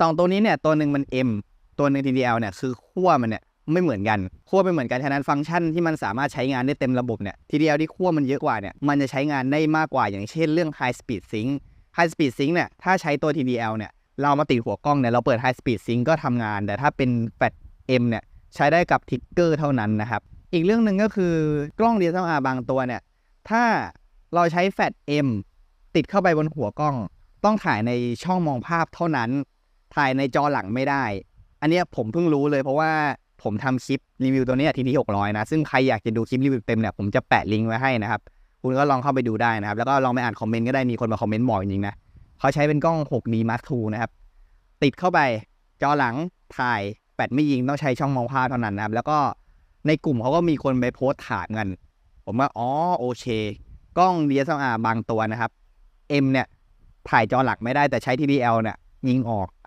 สองตัวนี้เนี่ยตัวหนึ่งมัน M ตัวหนึ่ง TDL เนี่ยคือขั้วมันเนี่ยไม่เหมือนกันขั้วไม่เหมือนกัน ฉะนั้นฟังก์ชันที่มันสามารถใช้งานได้เต็มระบบเนี่ย TDL ที่ขั้วมันเยอะกว่าเนี่ยมันจะใช้งานได้มากกว่าอย่างเช่นเรื่อง High Speed Sync High Speed Sync เนี่ยถ้าใช้ตัว TDL เนี่ยเรามาติดหัวกล้องเนี่ยเราเปิด High Speed Sync ก็ทำงาน แต่ถ้าเป็นแฟลช M เนี่ยใช้ได้กับทิกเกอร์เท่านั้นนะครับอีกเรื่องหนึ่งก็คือกล้อง DSLR บางตัวเนี่ยถ้าเราใช้แฟลช M ติดเข้าไปบนหัวกล้อง ต้องถ่ายในช่องมองภาพเท่านั้น ถ่ายในจอหลังไม่ได้ อันเนี้ยผมเพิ่งรู้เลยเพราะว่าผมทำคลิปรีวิวตัวนี้ทีนี้600นะ ซึ่งใครอยากจะดูคลิปรีวิวเต็มเนี่ยผมจะแปะลิงก์ไว้ให้นะครับ คุณก็ลองเข้าไปดูได้นะครับ แล้วก็ลองไปอ่านคอมเมนต์ก็ได้มีคนมาคอมเมนต์บอกจริงนะเขาใช้เป็นกล้อง 6D Mark II นะครับ ติดเข้าไปจอหลังถ่ายแปดไม่ยิงต้องใช้ช่องมองภาพเท่านั้นนะครับ แล้วก็ในกลุ่มเขาก็มีคนไปโพสต์ถามกัน ผมว่าอ๋อโอเค กล้อง DSLR บางตัวนะครับ M เนี่ยถ่ายจอหลักไม่ได้แต่ใช้ TDL เนี่ยยิงออก